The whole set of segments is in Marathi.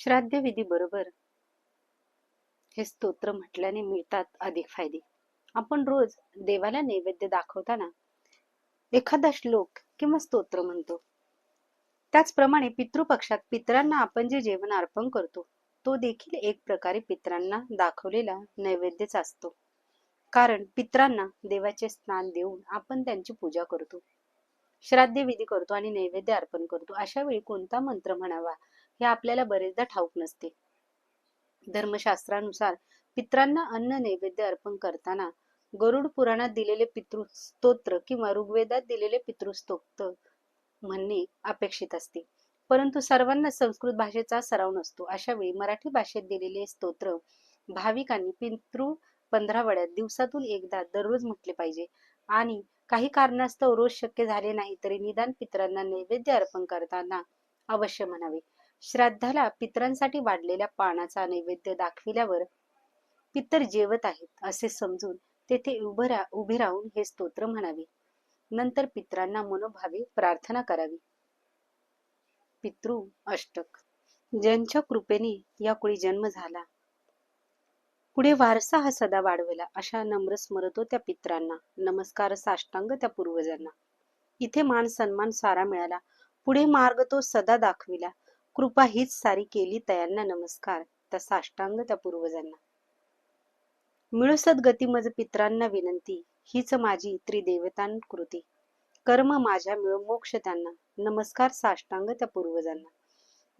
श्राद्धविधी बरोबर. हे स्तोत्र म्हटल्याने मिळतात अधिक फायदे. आपण रोज देवाला नैवेद्य दाखवताना एखादा श्लोक किंवा स्तोत्र म्हणतो. त्याचप्रमाणे पितृपक्षात पितरांना आपण जे जेवण अर्पण करतो तो देखील एक प्रकारे पितरांना दाखवलेला नैवेद्यच असतो. कारण पितरांना देवाचे स्नान देऊन आपण त्यांची पूजा करतो. श्राद्ध विधी करतो आणि नैवेद्य अर्पण करतो. अशा वेळी कोणता मंत्र म्हणावा? हे आपल्याला बरेचदा ठाऊक नसते. धर्मशास्त्रानुसार पित्रांना अन्न नैवेद्य अर्पण करताना गरुड पुराणात दिलेले पितृस्तोत्र किंवा ऋग्वेदात दिलेले पितृस्तोत्र म्हणणे अपेक्षित असते. परंतु सर्वांना संस्कृत भाषेचा सराव नसतो. अशा वेळी मराठी भाषेत दिलेले स्तोत्र भाविकांनी पितृ पंधरावड्यात दिवसातून एकदा दररोज म्हटले पाहिजे. आणि काही कारणास्तव रोज शक्य झाले नाही तरी निदान पितरांना नैवेद्य अर्पण करताना अवश्य म्हणावे. श्राद्धाला पितरांसाठी वाढलेल्या पानाचा नैवेद्य दाखविल्यावर पितर जेवत आहेत असे समजून तेथे उभे रा उभे राहून हे स्तोत्र म्हणावे. नंतर पितरांना मनोभावे प्रार्थना करावी. पितृ अष्टक ज्यांच्या कृपेने या कुळी जन्म झाला पुढे वारसा हा सदा वाढवला अशा नम्र स्मरतो त्या पित्रांना. नमस्कार साष्टांग त्या पूर्वजांना. इथे मान सन्मान सारा मिळाला. पुढे मार्ग तो सदा दाखविला. कृपा हीच सारी केली तयांना नमस्कार त्या साष्टांग त्या पूर्वजांना. मिळसत गती मज पित्रांना विनंती हीच माझी त्रिदेवतां कृती. कर्म माझ्या मिळ मोक्ष त्यांना नमस्कार साष्टांग त्या पूर्वजांना.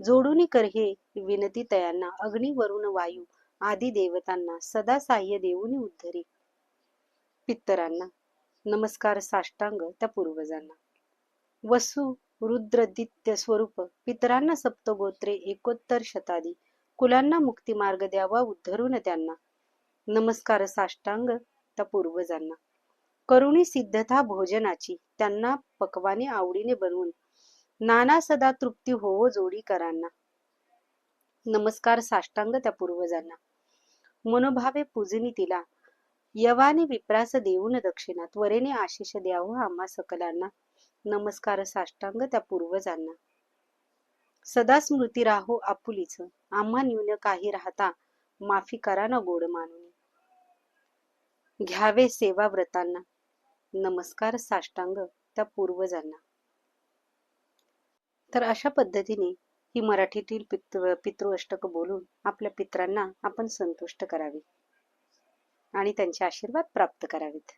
जोडून कर हे विनती तयांना अग्नी वरुण वायू आदी देवतांना सदा साह्य देऊन उद्धरी. पित्तरांना नमस्कार साष्टांग त्या पूर्वजांना. वसु रुद्रदित्य स्वरूप. पितरांना सप्तगोत्रे एकोत्तर शतादी. कुलांना मुक्तिमार्ग द्यावा उद्धरून त्यांना. नमस्कार साष्टांग त्या पूर्वजांना. करुणी सिद्धता भोजनाची त्यांना पकवाने आवडीने बनवून. नाना सदा तृप्ती होवो जोडीकरांना. नमस्कार साष्टांग त्या पूर्वजांना. मनोभावे पूजनी तिला. यवाने विप्रास देऊन दक्षिणा त्वरेने आशिष द्यावं आम्हा सकलांना. नमस्कार साष्टांग त्या पूर्वजांना. सदा स्मृती राहो आपुलीच आम्हा न्यून काही राहता माफी करा ना गोड मानून. घ्यावे सेवा व्रतांना. नमस्कार साष्टांग त्या पूर्वजांना. तर अशा पद्धतीने ही मराठीतील पितृ पितृअष्टक बोलून आपल्या पित्रांना आपण संतुष्ट करावे आणि त्यांचे आशीर्वाद प्राप्त करावेत.